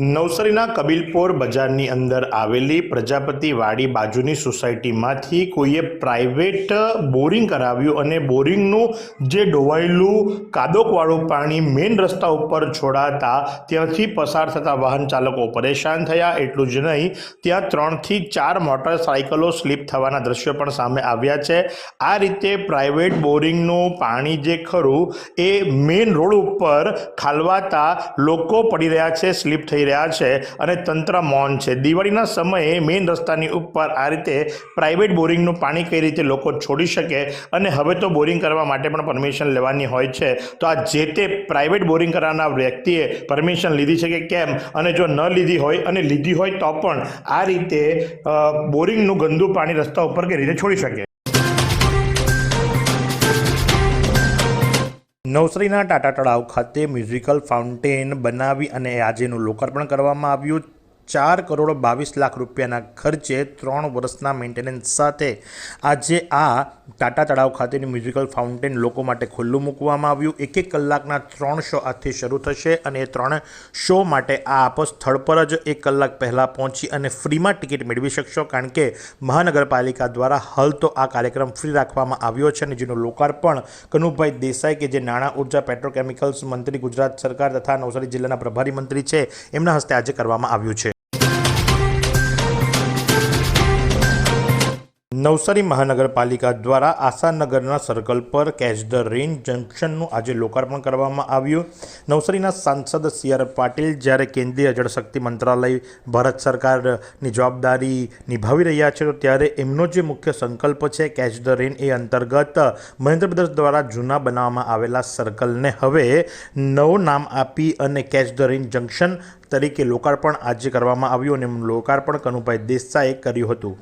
નવસારીના કબીલપોર બજારની અંદર આવેલી પ્રજાપતિ વાડી બાજુની સોસાયટીમાંથી કોઈએ પ્રાઇવેટ બોરિંગ કરાવ્યું અને બોરિંગનું જે ડોવાયેલું કાદોકવાળું પાણી મેઇન રસ્તા ઉપર છોડાતા ત્યાંથી પસાર થતા વાહન ચાલકો પરેશાન થયા. એટલું જ નહીં, ત્યાં ત્રણથી ચાર મોટરસાયકલો સ્લીપ થવાના દ્રશ્યો પણ સામે આવ્યા છે. આ રીતે પ્રાઇવેટ બોરિંગનું પાણી જે ખરું એ મેઇન રોડ ઉપર ખાલવાતા લોકો પડી રહ્યા છે. સ્લીપ થઈ રહ્યા છે અને તંત્ર મૌન છે. દિવાળીના સમયે મેઇન રસ્તાની ઉપર આ રીતે પ્રાઇવેટ બોરિંગનું પાણી કઈ રીતે લોકો છોડી શકે અને હવે તો બોરિંગ કરવા માટે પણ પરમિશન લેવાની હોય છે. તો આ જે તે પ્રાઇવેટ બોરિંગ કરવાના વ્યક્તિએ પરમિશન લીધી છે કે કેમ? અને જો ન લીધી હોય અને લીધી હોય તો પણ આ રીતે બોરિંગનું ગંદુ પાણી રસ્તા ઉપર કઈ રીતે છોડી શકે? નવસારીના ટાટા તળાવ ખાતે મ્યુઝિકલ ફાઉન્ટેન બનાવી અને આજેનું લોકાર્પણ કરવામાં આવ્યું ચાર કરોડ બાવીસ લાખ રૂપિયાના ખર્ચે ત્રણ વર્ષના મેન્ટેનન્સ સાથે આજે આ ટાટા તળાવ ખાતેનું મ્યુઝિકલ ફાઉન્ટેન લોકો માટે ખુલ્લું મૂકવામાં આવ્યું. એક એક કલાકના ત્રણ શો આજથી શરૂ થશે અને એ ત્રણ શો માટે આ આપ સ્થળ પર જ એક કલાક પહેલાં પહોંચી અને ફ્રીમાં ટિકિટ મેળવી શકશો, કારણ કે મહાનગરપાલિકા દ્વારા હાલ તો આ કાર્યક્રમ ફ્રી રાખવામાં આવ્યો છે અને જેનું લોકાર્પણ કનુભાઈ દેસાઈ કે જે નાણાં ઊર્જા પેટ્રોકેમિકલ્સ મંત્રી ગુજરાત સરકાર તથા નવસારી જિલ્લાના પ્રભારી મંત્રી છે, એમના હસ્તે આજે કરવામાં આવ્યું છે. નવસારી મહાનગરપાલિકા દ્વારા આશાનગરના સર્કલ પર કેચ ધ રેન જંકશનનું આજે લોકાર્પણ કરવામાં આવ્યું. નવસારીના સાંસદ સી આર પાટીલ જ્યારે કેન્દ્રીય જળશક્તિ મંત્રાલય ભારત સરકારની જવાબદારી નિભાવી રહ્યા છે ત્યારે એમનો જે મુખ્ય સંકલ્પ છે કેચ ધ રેન એ અંતર્ગત મહેન્દ્ર પ્રદેશ દ્વારા જૂના બનાવવામાં આવેલા સર્કલને હવે નવું નામ આપી અને કેચ ધ રેન જંકશન તરીકે લોકાર્પણ આજે કરવામાં આવ્યું અને લોકાર્પણ કનુભાઈ દેસાઈએ કર્યું હતું.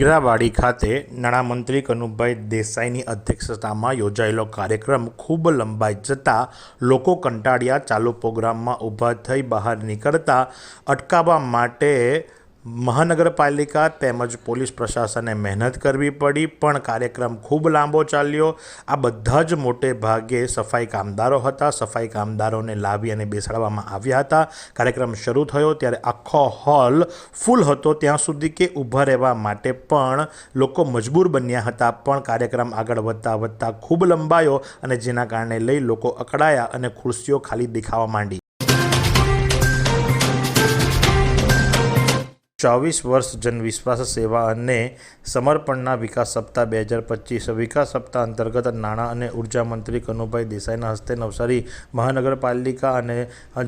ટીગરાવાડી ખાતે નાણામંત્રી કનુભાઈ દેસાઈની અધ્યક્ષતામાં યોજાયેલો કાર્યક્રમ ખૂબ લંબાઈ જતાં લોકો કંટાળ્યા ચાલુ પ્રોગ્રામમાં ઊભા થઈ બહાર નીકળતા અટકાવવા માટે મહાનગરપાલિકા તેમજ પોલીસ પ્રશાસને મહેનત કરવી પડી, પણ કાર્યક્રમ ખૂબ લાંબો ચાલ્યો. આ બધા જ મોટે ભાગે સફાઈ કામદારો હતા. સફાઈ કામદારોને લાવી અને બેસાડવામાં આવ્યા હતા. કાર્યક્રમ શરૂ થયો ત્યારે આખો હોલ ફૂલ હતો ત્યાં સુધી કે ઊભા રહેવા માટે પણ લોકો મજબૂર બન્યા હતા. પણ કાર્યક્રમ આગળ વધતા વધતા ખૂબ લંબાયો અને જેના કારણે લઈ લોકો અકળાયા અને ખુરશીઓ ખાલી દેખાવા માંડી. ચોવીસ વર્ષ જનવિશ્વાસ સેવા અને સમર્પણના વિકાસ સપ્તાહ બે હજાર પચીસ વિકાસ સપ્તાહ અંતર્ગત નાણાં અને ઊર્જા મંત્રી કનુભાઈ દેસાઈના હસ્તે નવસારી મહાનગરપાલિકા અને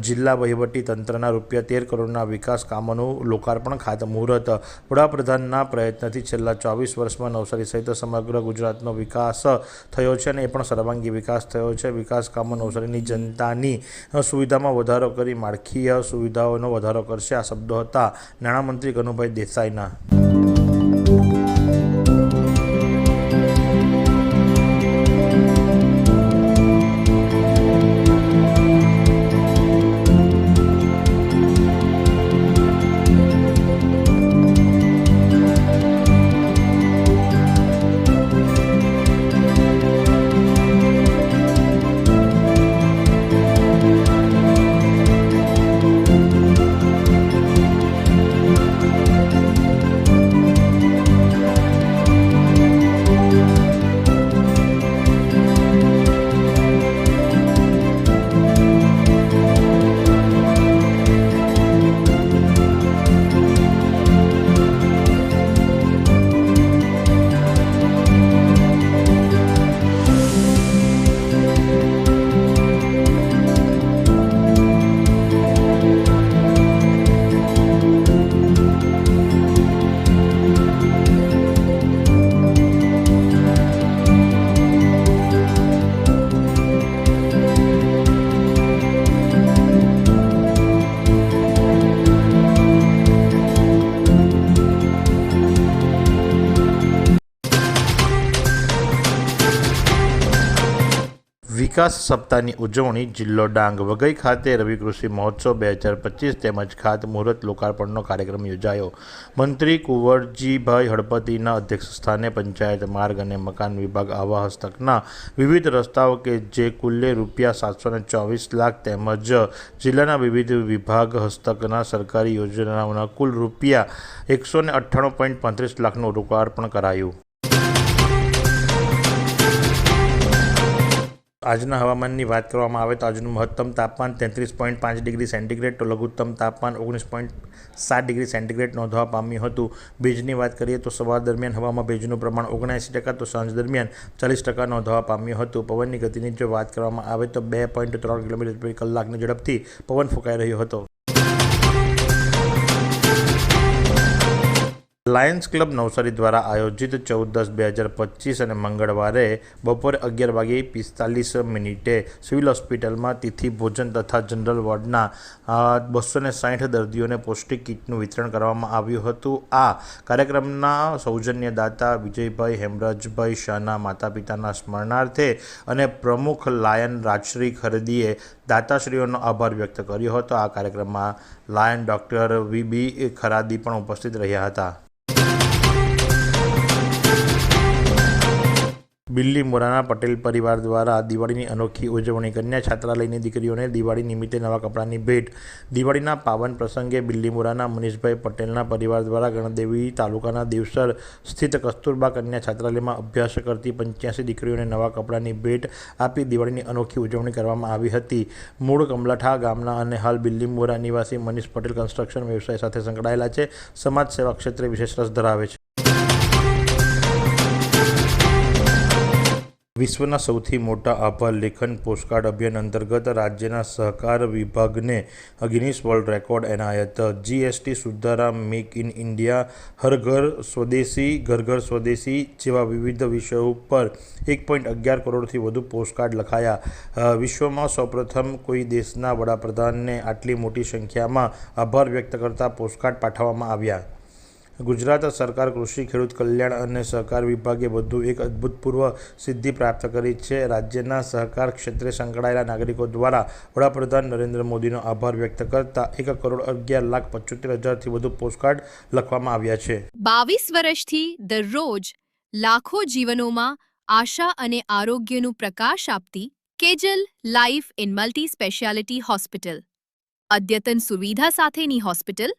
જિલ્લા વહીવટી તંત્રના રૂપિયા તેર કરોડના વિકાસ કામોનું લોકાર્પણ ખાતમુહૂર્ત વડાપ્રધાનના પ્રયત્નથી છેલ્લા ચોવીસ વર્ષમાં નવસારી સહિત સમગ્ર ગુજરાતનો વિકાસ થયો છે અને એ પણ સર્વાંગી વિકાસ થયો છે. વિકાસ કામો નવસારીની જનતાની સુવિધામાં વધારો કરી માળખીય સુવિધાઓનો વધારો કરશે. આ શબ્દો હતા નાણામંત્રી કનુભાઈ દેસાઈના. વિકાસ સપ્તાહની ઉજવણી જિલ્લો ડાંગ વઘઈ ખાતે રવિ કૃષિ મહોત્સવ બે હજાર પચીસ તેમજ ખાત મુહૂર્ત લોકાર્પણનો કાર્યક્રમ યોજાયો. મંત્રી કુંવરજીભાઈ હળપતિના અધ્યક્ષસ્થાને પંચાયત માર્ગ અને મકાન વિભાગ આવા હસ્તકના વિવિધ રસ્તાઓ કે જે કુલ્લે રૂપિયા સાતસો ચોવીસ લાખ તેમજ જિલ્લાના વિવિધ વિભાગ હસ્તકના સરકારી યોજનાઓના કુલ રૂપિયા એકસો અઠ્ઠાણું પોઈન્ટ પાંત્રીસ લાખનું લોકાર્પણ કરાયું. આજના હવામાનની વાત કરવામાં આવે તો આજનું મહત્તમ તાપમાન તેત્રીસ પોઈન્ટ પાંચ ડિગ્રી સેન્ટીગ્રેડ તો લઘુત્તમ તાપમાન ઓગણીસ પોઈન્ટ સાત ડિગ્રી સેન્ટીગ્રેડ નોંધવા પામ્યું હતું. ભેજની વાત કરીએ તો સવાર દરમિયાન હવામાં ભેજનું પ્રમાણ ઓગણએંસી ટકા તો સાંજ દરમિયાન ચાલીસ ટકા નોંધવા પામ્યું હતું. પવનની ગતિની જો વાત કરવામાં આવે તો બે પોઈન્ટ ત્રણ કિલોમીટર પ્રતિ કલાકની ઝડપથી પવન ફૂંકાઈ રહ્યો હતો. લાયન્સ ક્લબ નવસારી દ્વારા આયોજિત ચૌદ દસ બે હજાર પચીસ અને મંગળવારે બપોરે અગિયાર વાગે પિસ્તાલીસ મિનિટે સિવિલ હોસ્પિટલમાં તિથિ, ભોજન તથા જનરલ વોર્ડના બસો ને સાઠ દર્દીઓને પૌષ્ટિક કીટનું વિતરણ કરવામાં આવ્યું હતું. આ કાર્યક્રમના સૌજન્યદાતા વિજયભાઈ હેમરાજભાઈ શાહના માતા પિતાના સ્મરણાર્થે અને પ્રમુખ લાયન રાજશ્રી ખરદીએ દાતાશ્રીઓનો આભાર વ્યક્ત કર્યો હતો. આ કાર્યક્રમમાં લાયન ડૉક્ટર વી બી ખરાદી પણ ઉપસ્થિત રહ્યા હતા. બિલ્લી મોરાના પટેલ પરિવાર દ્વારા દિવાળીની અનોખી ઉજવણી કન્યા છાત્રાલયની દીકરીઓને દિવાળી નિમિત્તે નવા કપડાની ભેટ. દિવાળીના પાવન પ્રસંગે બિલ્લી મોરાના મનીષભાઈ પટેલના પરિવાર દ્વારા ગણદેવી તાલુકાના દેવસર સ્થિત કસ્તુરબા કન્યા છાત્રાલયમાં અભ્યાસ કરતી પંચ્યાસી દીકરીઓને નવા કપડાની ભેટ આપી દિવાળીની અનોખી ઉજવણી કરવામાં આવી હતી. મૂળ કમલઠા ગામના અને હાલ બિલ્લી મોરા નિવાસી મનીષ પટેલ કન્સ્ટ્રક્શન વ્યવસાય સાથે સંકળાયેલા છે. સમાજ સેવા ક્ષેત્રે વિશેષ રસ ધરાવે છે. વિશ્વના સૌથી મોટા આભાર લેખન પોસ્ટકાર્ડ અભિયાન અંતર્ગત રાજ્યના સહકાર વિભાગને ગિનિસ વર્લ્ડ રેકોર્ડ એનાયત. જીએસટી સુધારા મેક ઇન ઇન્ડિયા, હર ઘર સ્વદેશી, ઘર ઘર સ્વદેશી જેવા વિવિધ વિષયો ઉપર એક પોઈન્ટ અગિયાર કરોડથી વધુ પોસ્ટકાર્ડ લખાયા. વિશ્વમાં સૌપ્રથમ કોઈ દેશના વડાપ્રધાનને આટલી મોટી સંખ્યામાં આભાર વ્યક્ત કરતા પોસ્ટકાર્ડ પાઠવવામાં આવ્યા. ગુજરાત સરકાર કૃષિ, ખેડૂત કલ્યાણ અને સહકાર વિભાગે વધુ એક અભૂતપૂર્વ સિદ્ધિ પ્રાપ્ત કરી છે. રાજ્યના સહકાર ક્ષેત્રે સંકળાયેલા નાગરિકો દ્વારા વડાપ્રધાન નરેન્દ્ર મોદીનો આભાર વ્યક્ત કરતા એક કરોડ અગિયાર લાખ પંચોતેર હજારથી વધુ પોસ્ટકાર્ડ લખવામાં આવ્યા છે. બાવીસ વર્ષથી દરરોજ લાખો જીવનોમાં આશા અને આરોગ્યનું પ્રકાશ આપતી Kejal life in multi speciality hospital, અદ્યતન સુવિધા સાથેની હોસ્પિટલ